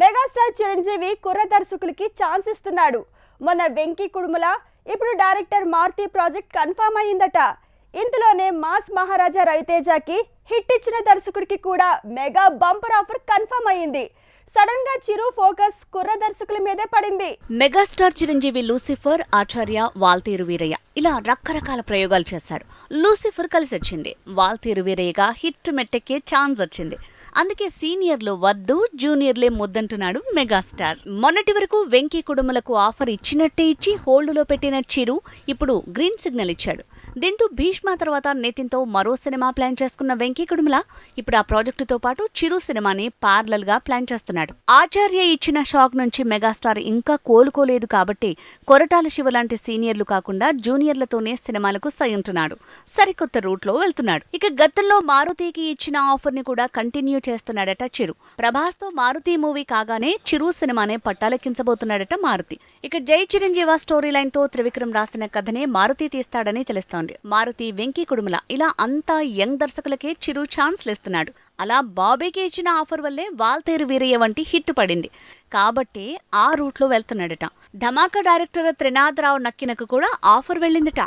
Megastar Chiranjeevi కుర్ర దర్శకులకి chance ఇస్తున్నాడు. మొన్న వెంకీ కుడుముల ఇప్పుడు డైరెక్టర్ మారుతి ప్రాజెక్ట్ కన్ఫర్మ్ అయ్యిందట. ఇందులోనే మాస్ మహారాజా రవితేజకి హిట్ ఇచ్చిన దర్శకుడికి కూడా మెగా బంపర్ ఆఫర్ కన్ఫర్మ్ అయ్యింది. సడన్గా చిరు ఫోకస్ కుర్ర దర్శకుల మీదే పడింది. మెగాస్టార్ చిరంజీవి లూసిఫర్ ఆచార్య వాల్తీరు వీరయ్య ఇలా రకరకాల ప్రయోగాలు చేశాడు. లూసిఫర్ కలిసి వచ్చింది వాల్తీరు వీరయ్యగా హిట్ మెట్టెక్కే ఛాన్స్ వచ్చింది. అందుకే సీనియర్లు వద్దు జూనియర్లే ముద్దంటున్నాడు మెగాస్టార్. మొన్నటి వరకు వెంకీ కుడుములకు ఆఫర్ ఇచ్చినట్టే ఇచ్చి హోల్డ్లో పెట్టిన చిరు ఇప్పుడు గ్రీన్ సిగ్నల్ ఇచ్చాడు. దీంతో భీష్మ తర్వాత నితిన్తో మరో సినిమా ప్లాన్ చేసుకున్న వెంకీ కుడుముల? ఇప్పుడు ఆ ప్రాజెక్టుతో పాటు చిరు సినిమాని పార్లల్గా ప్లాన్ చేస్తున్నాడు. ఆచార్య ఇచ్చిన షాక్ నుంచి మెగాస్టార్ ఇంకా కోలుకోలేదు కాబట్టి కొరటాల శివ లాంటి సీనియర్లు కాకుండా జూనియర్లతోనే సినిమాలకు సయంటున్నాడు సరికొత్త రూట్లో వెళ్తున్నాడు. ఇక గతంలో మారుతికి ఇచ్చిన ఆఫర్ని కూడా కంటిన్యూ చేస్తున్నాడట చిరు. ప్రభాస్తో మారుతి మూవీ కాగానే చిరు సినిమానే పట్టాలెక్కించబోతున్నాడట మారుతి. ఇక జై చిరంజీవ స్టోరీ లైన్తో త్రివిక్రమ్ రాసిన కథనే మారుతి తీస్తాడని తెలుస్తోంది. మారుతి వెంకీ కుడుముల ఇలా అంతా యంగ్ దర్శకులకే చిరు ఛాన్స్లు ఇస్తున్నాడు అలా బాబీకి ఇచ్చిన ఆఫర్ వల్లే వాల్తేరు వీరయ్య వంటి హిట్ పడింది. కాబట్టి ఆ రూట్లో వెళ్తున్నాడట. ధమాకా డైరెక్టర్ త్రినాథరావు నక్కినకు కూడా ఆఫర్ వెళ్ళిందట.